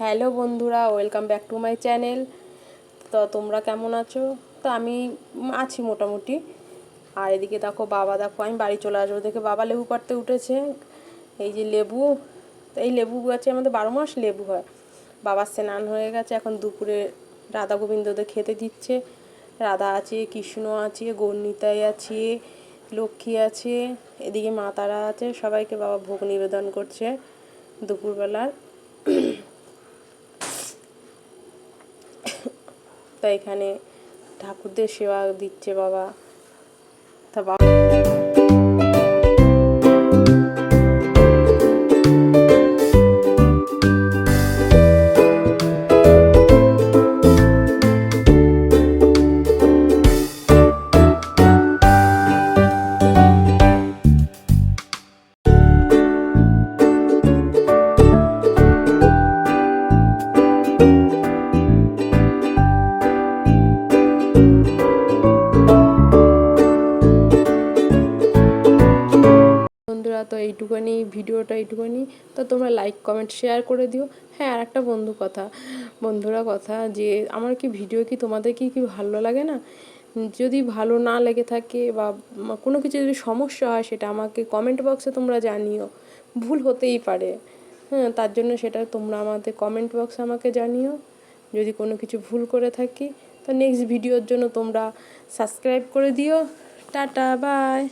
Hello বন্ধুরা, welcome back to my channel. তো তোমরা কেমন আছো? তো আমি আছি মোটামুটি। আর এদিকে দেখো বাবা, দেখো আমি বাড়ি চলে আসব। দেখে বাবা লেবু পাড়তে উঠেছে। এই যে লেবু এই লেবু গাছে আমাদের বারো মাস লেবু হয়। বাবার স্নান হয়ে গেছে, এখন দুপুরে রাধা গোবিন্দদের খেতে দিচ্ছে। রাধা আছে, কৃষ্ণ আছে, গৌরনিতাই আছে, লক্ষ্মী আছে, এদিকে মা তারা আছে, সবাইকে বাবা ভোগ নিবেদন করছে দুপুরবেলার। তো এখানে ঠাকুরদের সেবা দিচ্ছে বাবা। তা বাবা বন্ধুরা, তো এইটুকুনি, ভিডিওটা এইটুকুনি। তো তোমরা লাইক কমেন্ট শেয়ার করে দিও। হ্যাঁ আর একটা বন্ধু কথা, বন্ধুরা কথা যে, আমার কি ভিডিও কি তোমাদের কি কি ভালো লাগে না? যদি ভালো না লেগে থাকে বা কোনো কিছু যদি সমস্যা হয়, সেটা আমাকে কমেন্ট বক্সে তোমরা জানিও। ভুল হতেই পারে। হ্যাঁ তার জন্য সেটা তোমরা আমাদের কমেন্ট বক্সে আমাকে জানিও। যদি কোনো কিছু ভুল করে থাকি, তো নেক্সট ভিডিওর জন্য তোমরা সাবস্ক্রাইব করে দিও। Tata bye